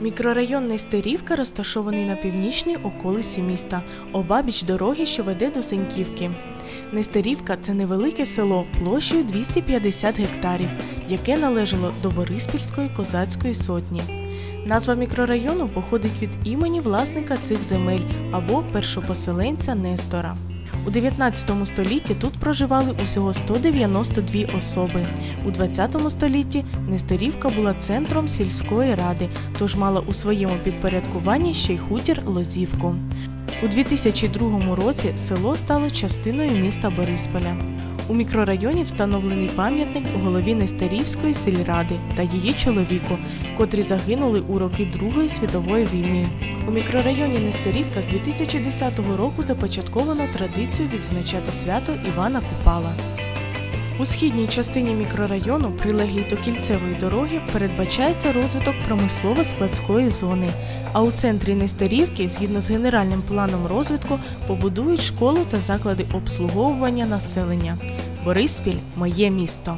Мікрорайон Нестерівка розташований на північній околиці міста, обабіч дороги, що веде до Сеньківки. Нестерівка це невелике село площею 250 гектарів, яке належало до Бориспільської козацької сотні. Назва мікрорайону походить від імені власника цих земель або першопоселенця Нестора. У 19 столітті тут проживали усього 192 особи. У 20 столітті Нестерівка була центром сільської ради, тож мала у своєму підпорядкуванні ще й хутір Лозівку. У 2002 році село стало частиною міста Борисполя. У мікрорайоні встановлений пам'ятник голові Нестерівської сільради та її чоловіку, котрі загинули у роки Другої світової війни. У мікрорайоні Нестерівка з 2010 року започатковано традицію відзначати свято Івана Купала. У східній частині мікрорайону, прилеглій до кільцевої дороги, передбачається розвиток промислово-складської зони. А у центрі Нестерівки, згідно з генеральним планом розвитку, побудують школу та заклади обслуговування населення. Бориспіль моє місто.